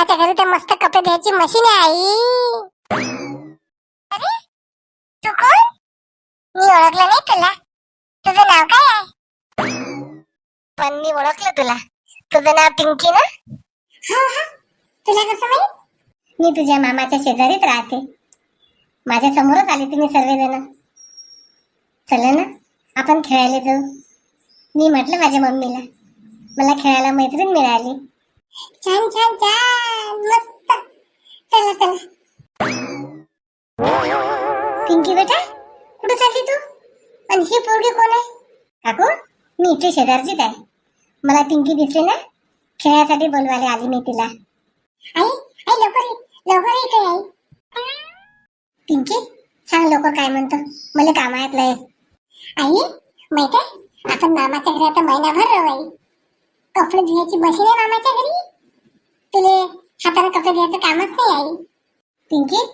मामाच्या घरी तर मस्त कपडे धुवायची मशीन आहे आई. अरे तू कोण? मी ओळखलं नाही तुला. तुझं नाव काय आहे? पण मी ओळखलं तुला. तुझं नाव पिंकी ना? तुला कसं माहीत? मी तुझ्या मामाच्या शेजारीच राहते. माझ्या समोरच आले तुम्ही सर्वजण. चला ना आपण खेळायला जाऊ. मी म्हटलं माझ्या मम्मीला. मला खेळायला मैत्रीण मिळाली. छान छान छान मस्त. चला चला. पिंकी बेटा कुठे चालली तू? आणि ही पोरगी कोण आहे? काकू मी इथे शेजारचीच आहे. मला पिंकी दिसली ना खेळासाठी बोलवायला आली मी तिला. आई आई लवकर ये, लवकर ये इकडे आई. पिंकी सांग लवकर काय म्हणतो. मला कामातलं आहे. आई माहीत आपण मामाच्या घरात महिनाभर राहू आई. कपडे धुवायची मशीन आहे मामाच्या घरी? तुले हाताने कपडे धुण्याचं कामच नाही आई. पिंकी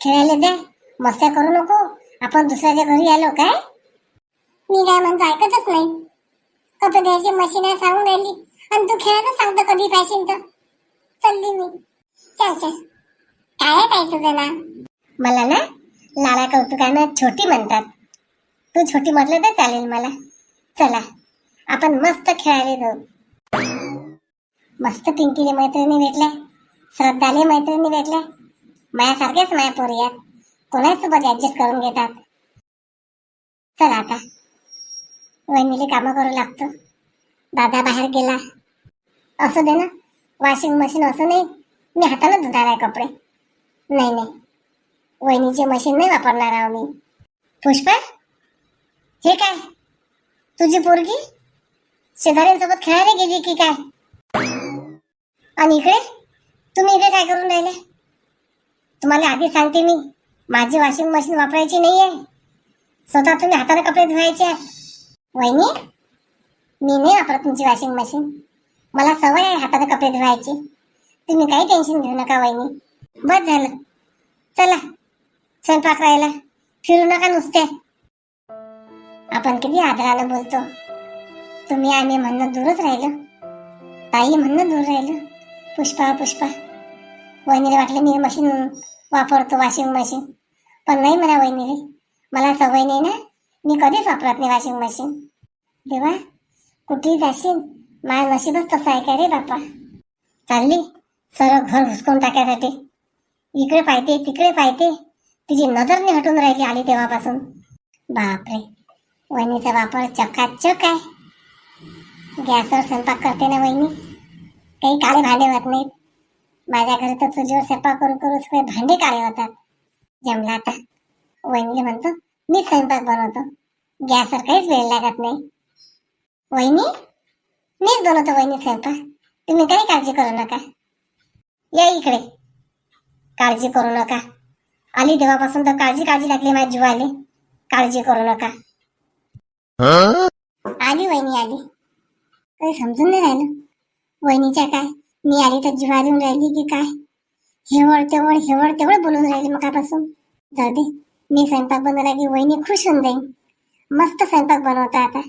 खेळायला जा. मस्त्या करू नको. आपण दुसऱ्याच्या घरी आलो काय? मी काय म्हणतो ऐकतच नाही. कपडे धुवायची मशीन आहे सांगून राहिली. आणि तू खेळायचं सांगतो कधी पाहिजे तर. चालली मी. चल चल. काय आहे ताई तुझं ना मला ना लाला कौतुकानं छोटी म्हणतात. तू छोटी म्हटलं तर चालेल मला. चला. आपण मस्त खेळायला जाऊ. मस्त पिंकीले मैत्रिणी भेटल्या श्रद्धाले मैत्रिणी भेटल्या. मायासारख्याच माया पोरी आहेत. कोणासोबत ऍडजस्ट करून घेतात? चला आता. वहिनीले कामं करू लागतो. दादा बाहेर गेला. असं दे ना वॉशिंग मशीन असं नाही मी हाताने धुणार आहे कपडे. नाही नाही. वहिनीचे मशीन नाही वापरणार आहो मी. पुष्पा हे काय? तुझी पोरगी? शेजाऱ्यांसोबत खेळायला गेली की काय? आणि इकडे? तुम्ही इकडे काय करून राहिले? तुम्हाला आधी सांगते मी. माझी वॉशिंग मशीन वापरायची नाही आहे स्वतः तुम्ही हाताने कपडे धुवायचे. वहिनी मी नाही वापरत तुमची वॉशिंग मशीन मला सवय आहे हाताने कपडे धुवायची. तुम्ही काही टेन्शन घेऊ नका वहिनी. बस झालं. चला. स्वयंपाक राहिला. फिरू नका नुसते. आपण किती आदरानं बोलतो. तुम्ही आम्ही म्हणणं दूरच राहिलो. ताई म्हणणं दूर राहिलो. पुष्पा पुष्पा. वहिनीला वाटलं मी मशीन वापरतो वॉशिंग मशीन पण नाही म्हणा वहिनीले. मला सवय नाही ना. मी कधीच वापरत नाही वॉशिंग मशीन देवा कुठेही जाशील माझं नशीबच तसं आहे का रे बापा? चालली सरळ घर घुसकून टाकायसाठी. इकडे पाहते तिकडे पाहते. तिची नजर नाही हटून राहिली आली तेव्हापासून. बापरे वहिनीचा वापर चकाचक आहे. गॅसवर स्वयंपाक करते ना वहिनी. काही काळे भांडे होत नाहीत. माझ्या घरी तर चुलीवर स्वयंपाक करू करू सगळे भांडे काळे होतात. जमला आता. वहिनीला म्हणतो मी स्वयंपाक बनवतो. गॅसवर काहीच वेळ लागत नाही. वहिनी? मीच बनवतो वहिनी स्वयंपाक. तुम्ही काही काळजी करू नका. या इकडे. काळजी करू नका. आली तेव्हापासून तर काळजी काळजी लागली माझ्या जीवाले. काळजी करू नका. आली वहिनी आली. काही समजून नाही राहिलं. वहिनीच्या काय? मी आली तर जिवा देऊन राहिली की काय? हेवळ तेवळ हेवळ तेवळ बोलून राहिली मकापासून जाऊ दे मी स्वयंपाक बनवला की वहिनी खुश होऊन जाईन. मस्त स्वयंपाक बनवता आता.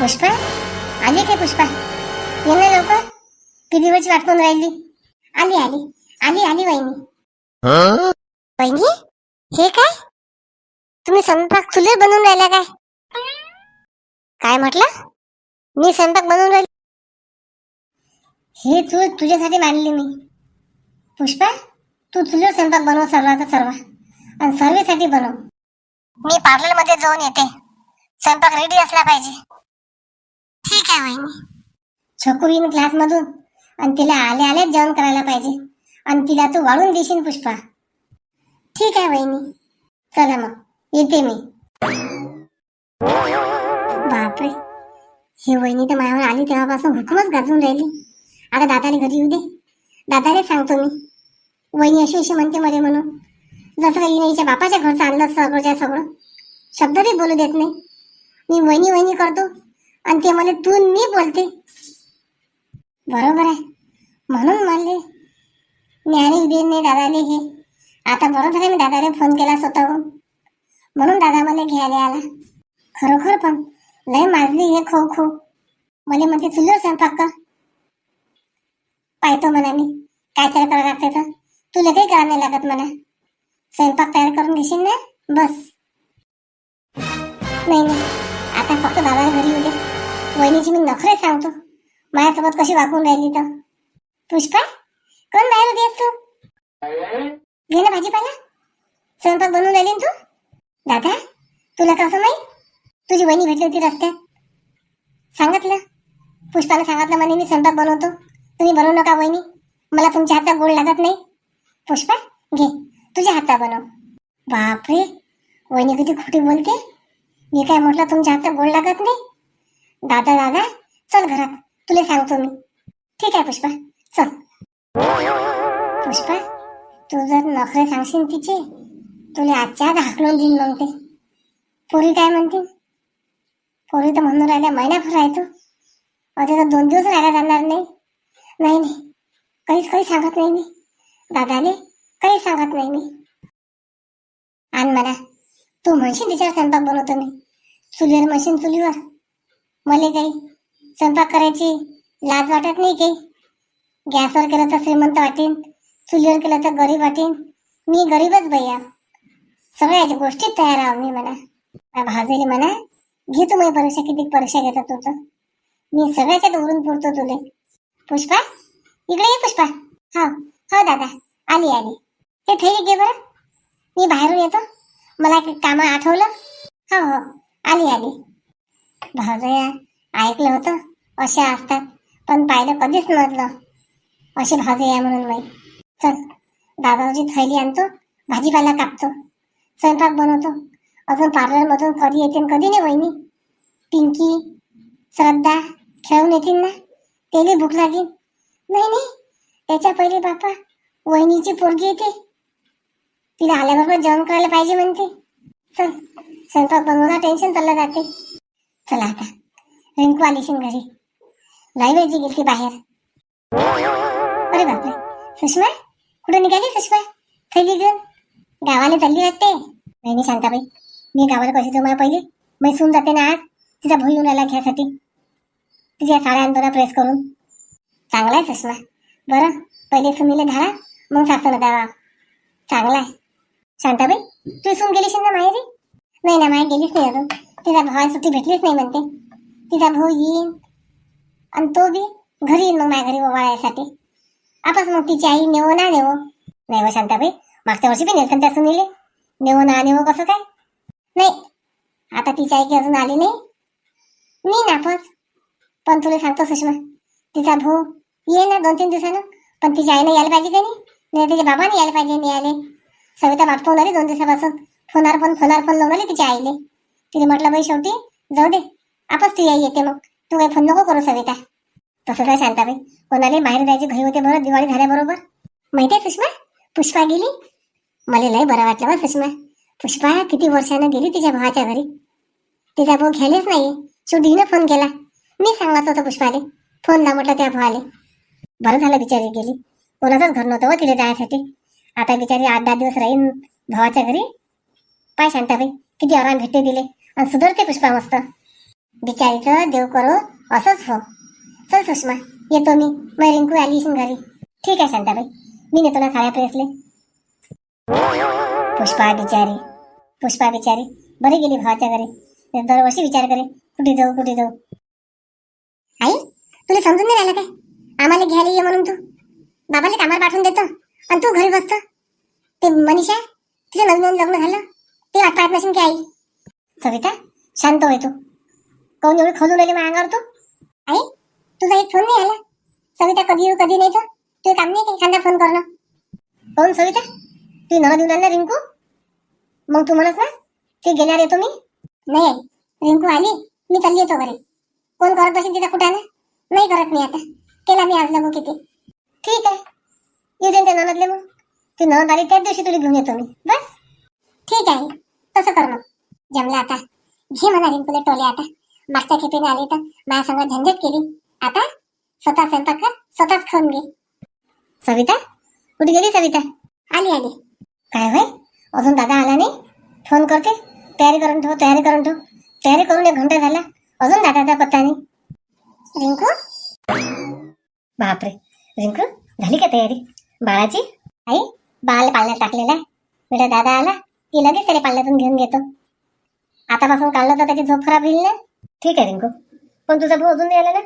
पुष्पा? आली काय पुष्पा? ये ना लवकर. किती वेळची वाट पाहून राहिली? आली आली. आली आली वहिनी. वहिनी? हे काय? तुम्ही स्वयंपाक खुले बनवून राहिला काय? काय म्हटलं? मी स्वयंपाक बनवून राहिली. हे चूल तुझ्यासाठी मांडली मी. पुष्पा तू चुलीवर स्वयंपाक बनव सर्वाचा सर्व. आणि सर्वेसाठी बनव. मी पार्लरमध्ये जाऊन येते. स्वयंपाक रेडी असला पाहिजे. ठीक आहे वहिनी. छकू येईन क्लास मधून आणि तिला आले आले जेवण करायला पाहिजे. आणि तिला तू वाढून देशील पुष्पा. ठीक आहे वहिनी. चला मग. येते मी. बापरे. ही वहिनी तर मायावर आली तेव्हापासून हुकूमच गाजून राहिली. आता दादाने घरी येऊ दे. दादाला सांगतो मी. वहिनी अशी अशी म्हणते मध्ये म्हणून. जसं काही नाहीच्या बापाच्या घरचं आणलं सगळंच्या सगळं. शब्द बी बोलू देत नाही. मी वहिनी वहिनी करतो. आणि ते मला तू मी बोलते. बरोबर आहे. म्हणून म्हणले न्यायाने दे नाही दादाले हे आता बरं झालं मी दादाने फोन केला स्वतःहून. म्हणून दादा मला घ्यायला आला. खरोखर पण लय माजली हे खो खो. मला म्हणते चुलीवर स्वयंपाक कर. पाहतो म्हणा मी काय तयार करावं लागते तर. तुला काही करावं नाही लागत म्हणा. स्वयंपाक तयार करून घेशील ना? बस. नाही नाही. आता फक्त दादा घरी येऊ दे. वहिनीची मी नखरे सांगतो. माझ्यासोबत कशी वागून राहिली तर. पुष्पा कोण बाहेर होती तू? घे ना भाजीपाला. स्वयंपाक बनवून राहिली तू? दादा तुला कसं माहीत तुझी वहिनी भेटली होती रस्त्यात. सांगितलं. पुष्पाला सांगितलं म्हणे मी स्वयंपाक बनवतो. तुम्ही बनवू नका वहिनी. मला तुमच्या हातचा गोड लागत नाही. पुष्पा घे. तुझ्या हातचा बनव. बापरे. वहिनी किती खोटी बोलते. मी काय म्हटलं तुमच्या हातचा गोड लागत नाही? दादा दादा चल घरात. तुला सांगतो मी. ठीक आहे पुष्पा. चल. पुष्पा तू जर नखरे सांगशील तिचे तुला आजच्या आज हाकलून देईन मग ते. पोरी काय म्हणतील? पोरी तर म्हणून राहिल्या महिनाभर आहे तू अरे तर दोन दिवस राहायला जाणार नाही. नाही नाही. काहीच काही सांगत नाही मी. दादाने काही सांगत नाही मी. आण म्हणा तू म्हणशील तिच्यावर स्वयंपाक बनवतो मी. चुलीवर म्हणशील चुलीवर. मला काही स्वयंपाक करायची लाज वाटत नाही काही. गॅसवर केलं तर श्रीमंत वाटेन चुलीवर केलं तर गरीब वाटेन. मी गरीबच भैया. सगळ्या गोष्टीत तयार आहो मी म्हणा. भाजेली म्हणा घेतो तू माझी परीक्षा किती परीक्षा घेतात तू तर. मी सगळ्याच्या उरून पुरतो तुले. पुष्पा इकडे ये पुष्पा. हो हो दादा आली आली. हे थैली घे बरं. मी बाहेरून येतो. मला एक काम आठवलं. हो हो आली आली. भावजया ऐकलं होतं अशा असतात. पण पाहिलं कधीच नव्हतं. असे भावजया म्हणून बाई. चल दादाची थैली आणतो भाजीपाला कापतो. स्वयंपाक बनवतो. अजून पार्लरमधून कधी येते कधी नाही वहिनी? पिंकी श्रद्धा खेळून येतील ना? तेली भूक लागेल. नाही नाही. त्याच्या पहिले बापा वहिनीची पोरगी येते. तिला आल्याबरोबर जेवण करायला पाहिजे म्हणते. चल स्वयंपाक बनवला टेन्शन चाललं जाते. चला आता रिंकू आलीशीन घरी. लय वेळची गेली ती बाहेर. अरे बापरे. सुषमा कुठे निघाली सुषमा? थैली घेऊन? गावाला चालली वाटते? नाही शांताबाई. मी गावाला कशी जमा मला पहिले मैसून जाते ना आज. तिचा भाऊ येऊन आला घ्यासाठी. तिच्या साड्या आणतो प्रेस करून. चांगला आहे सुषमा बरं पहिले सुनीले धाडा मग सासूला द्यावा चांगला आहे. शांताबाई तू सून गेलीस ना माहेरी? नाही ना माहेर गेलीच नाही अजून. तिचा भावा सुट्टी भेटलीच नाही म्हणते. तिचा भाऊ येईन. आणि तो बी घरी येईन मग माझ्या घरी ओवाळायसाठी. आपस मग तिची आई नेवो ना नेवो. नाही व शांताबाई मागच्या वर्षी बी नेलतं त्या सुनीले. नेवो ना नेवो कसं काय? नाही. आता तिची आई की अजून आली नाही. मी नापास पण तुला सांगतो सुषमा तिचा भाऊ ये ना दोन तीन दिवसानं. पण तिच्या आईनं यायला पाहिजे का नाही? नाही तिच्या बाबाने यायला पाहिजे नाही आले. सविता बाप पाहून आली दोन दिवसापासून. फोनार पण फोनार पण लावून आली तिच्या आईले. तिने म्हटलं बाई शेवटी जाऊ दे. आपच ती आई येते मग. तू काही फोन नको करू सविता. तसं काय शांताबाई. कोणाला बाहेर जायची घरी होते बरं दिवाळी झाल्याबरोबर. माहिती आहे सुषमा? पुष्पा गेली? मला लय बरं वाटलं बा सुषमा. पुष्पा किती वर्षानं गेली तिच्या भावाच्या घरी? तिचा भाऊ घ्यायलाच नाही शेवटी फोन केला. मी सांगत होतो पुष्पाले. फोन ला म्हटलं त्या भावाले. बरं झालं बिचारी गेली. कोणाचंच घर नव्हतं व तिला जायसाठी आता बिचारी आठ दहा दिवस राहीन भावाच्या घरी. पाय शांताबाई किती आराम भेटते दिले. आणि सुधरते पुष्पा मस्त. बिचारीचं देव करो असंच हो. चल सुषमा येतो मी. मग रिंकू आली घरी. ठीक आहे शांताबाई. मी नेतो ना साड्या प्रेसले. पुष्पा बिचारी. पुष्पा बिचारी. बरी गेली भावाच्या घरी. दरवर्षी विचार करे कुठे जाऊ कुठे जाऊ? आई तुला समजून नाही राहिलं काय? आम्हाला घ्यायला ये म्हणून तू. बाबाला कामाला पाठवून देतो आणि तू घरी बसतो. ते मनीषा तिचं नवीन नवीन लग्न झालं. ते वाट पाहत नसेल की आई. सविता शांत होय तू. कोण एवढी खोलून राहिली माझ्या अंगावर तू? आई तुझा एक फोन नाही आला. सविता कधी येऊ कधी नाही तर ते काम नाही काही एखादा फोन करणं. कोण सविता? ती नवरा देऊन आणला रिंकू? मग तू म्हणस ना ते गेल्यावर येतो मी. नाही आई रिंकू आली मी चालली येतो घरी. कोण करत असेल तिचा कुठं नाही करत मी आता. केला मी आज लगू किती. ठीक आहे. येऊ दे त्या ननदले मग. ती ननद आली त्याच दिवशी तुला घेऊन येतो मी. बस. ठीक आहे तसं कर मग. जमलं आता. घे म्हणा रिंकूले टोले आता. मागच्या खेपेने आली तर माझ्या संग झंझट केली. आता स्वतः स्वयंपाक कर स्वतःच खाऊन घे. सविता? कुठे गेली सविता? आली आली. काय होय? अजून दादा आला नाही? फोन करते. तयारी करून ठेव तयारी करून ठेव. तयारी करून एक घंटा झाला. अजून दादाचा पत्ता नाही. रिंकू? बापरे. रिंकू झाली का तयारी? बाळाची? आई बाळ पाळण्यात टाकलेला आहे. बेटा दादा आला. की लगेच त्याला पाळण्यातून घेऊन घेतो. आतापासून काढलं तर त्याची झोप खराब होईल ना? ठीक आहे रिंकू. पण तुझा भाऊ अजून नाही आला ना?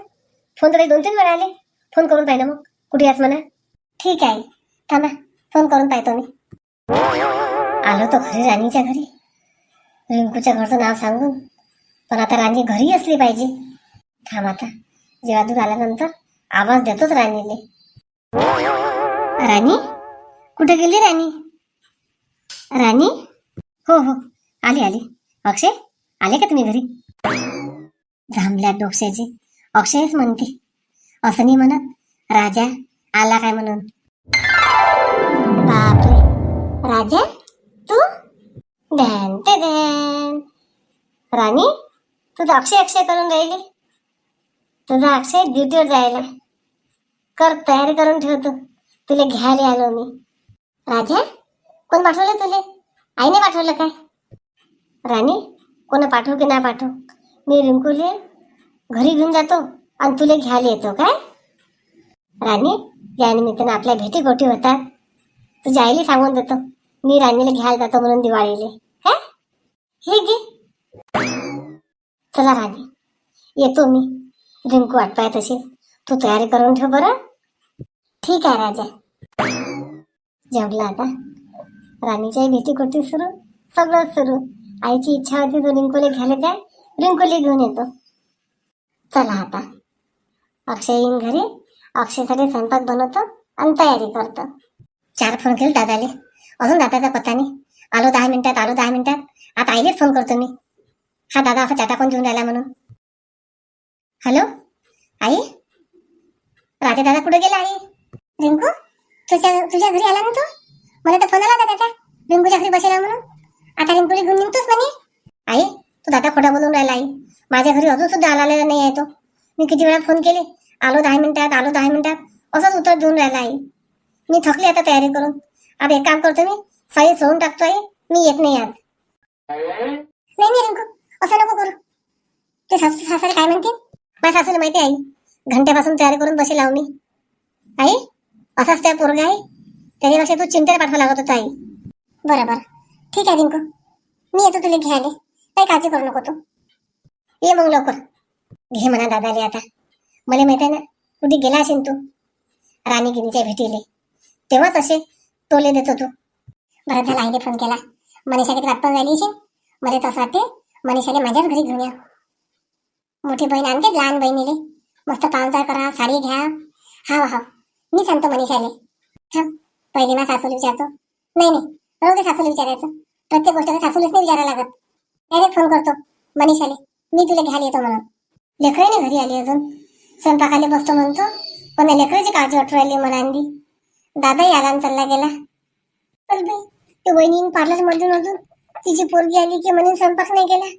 फोन तर दोन तीन वेळा आले. फोन करून पाहिजे मग. कुठे आहेस म्हणा? ठीक आहे थांबा. फोन करून पाहतो मी. आलो तो घरी राणीच्या घरी. रिंकूच्या घरचं नाव सांगून. पण आता राणी घरी असली पाहिजे. थांब आता. जेव्हा दूर आल्यानंतर आवाज देतोच राणीले. राणी? कुठे गेली राणी? राणी? हो हो. आली आली. अक्षय? आले का तुम्ही घरी? झांबल्या डोक्याची. अक्षयच म्हणते. असं नाही म्हणत. राजा आला काय म्हणून? बापरे. राजा तू? ध्यान ते ध्यान राणी तुझं अक्षय अक्षय करून राहिली. तुझा अक्षय ड्युटीवर जायला. कर तयारी करून ठेवतो तुला घ्यायला आलो मी. राजा कोण पाठवलं तुले? आईने पाठवलं काय? राणी कोणा पाठवू की नाही पाठवू? मी रिंकूले घरी घेऊन जातो आणि तुले घ्यायला येतो काय? राणी या निमित्तानं आपल्या भेटी गोटी होतात. तुझ्या आईला सांगून देतो. मी राणीला घ्यायला जातो म्हणून दिवाळीले. काय हे घे. चला राणी. येतो मी. रिंकू वाट पाहत असेल. तू तयारी करून ठेव बरं. ठीक आहे राजा. जेवला आता. राणीच्याही भेटी गोटी सुरू? सगळं सुरू. आईची इच्छा होती तो रिंकूला घ्यायला जाय. रिंकूला घेऊन येतो. चला आता. अक्षय येईन घरी. अक्षयसाठी स्वयंपाक बनवतो आणि तयारी करतो. चार फोन केले दादाले. अजून दादाचा पत्ता नाही. आलो दहा मिनिटात आलो दहा मिनिटात. आता आईलेच फोन करतो मी. हा दादा असा चाटा कोण घेऊन राहिला म्हणून. हॅलो आई? राजा दादा कुठे गेला आई? रिंकू? तुझ्या तुझ्या घरी आला ना तू? मला तर फोन आला होता त्याचा. रिंकूच्या घरी बसेला म्हणून. आता रिंकूला घेऊन निघतोस म्हणे. आई तू दादा खोटा बोलून राहिला आई. माझ्या घरी अजून सुद्धा आलेला नाही आहे तो. मी किती वेळा फोन केले. आलो दहा मिनिटात आलो दहा मिनिटात. असंच उत्तर देऊन राहिला आई. मी थकली आता तयारी करून. आता एक काम करतो मी साई सोडून टाकतो आई मी येत नाही आज। नाही नाही रिंकू असं नको करू। ते सासू सासरे काय म्हणतील? माझ्या सासूला माहिती आई घंट्यापासून तयारी करून बसे लाव मी आई असाच त्या पोरगा आहे त्याच्यापेक्षा तू चिंतेला पाठवा लागत होता आई। बरं बरं ठीक आहे रिंकू मी येतो तुला घ्यायला काही काळजी करू नको तू। ये मग लवकर घे म्हणा दादाले आता। मला माहिती आहे ना कुठे गेला असेल तू राणी गिनीच्या भेटीले। तेव्हाच असे टोले देतो होतो बरं आईने फोन केला. मनीषाकडे किती झाली असेल मला तसं वाटते मनीषाने माझ्याच घरी घेऊन या. मोठी बहीण आणते लहान बहिणीले. मस्त पाहुणचार करा साडी घ्या. हा हा मी सांगतो मनीषाले. थांब पहिले ना सासूला विचारतो. नाही नाही राहू दे सासूला विचारायचं. प्रत्येक गोष्टीला सासूलाच नाही विचारायला लागत. डायरेक्ट फोन करतो मनीषाले. मी तुला घ्यायला येतो म्हणून. लेकरही नाही घरी आली अजून. स्वयंपाकाले बसतो म्हणतो. पण या लेकराची काळजी वाटू राहिली आणली दादाही आला आणि चालला गेला. चल बाई ते वहिनी पार्लर मधून अजून तिची पोरगी आली की म्हणून स्वयंपाक नाही केला.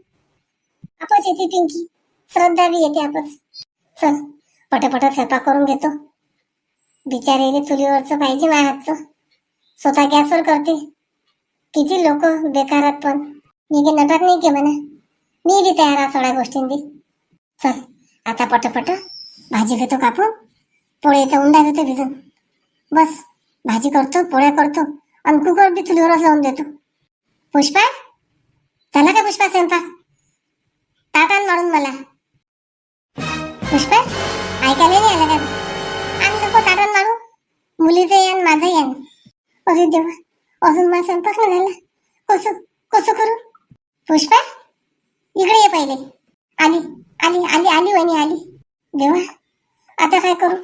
आपच येते पिंकी. श्रद्धा बी येते आपच. चल पटापट स्वयंपाक करून घेतो. बिचारेले चुलीवरचं पाहिजे माझ्या हातचं. स्वतः गॅसवर करते. किती लोक बेकारात पण. मी काही नटात नाही के म्हणा. मी बी तयार आहे सगळ्या गोष्टींनी. चल आता पटापट भाजी घेतो कापून. पोळीचा उंडा घेतो भिजून. बस भाजी करतो पोळ्या करतो आणि कुकर बी चुलीवरच लावून देतो पुष्पा झाला का पुष्पा स्वयंपाक ताटान आण वाढून मला पुष्पा ऐकायला नाही आलं का आणि नको ताटान आण वाढू मुलीचं यान माझं यान अरे देवा अजून माझा स्वयंपाक नाही झाला कसं कसं करू पुष्पा इकडे ये पहिले आली आली आली आली वहिनी आली देवा आता काय करू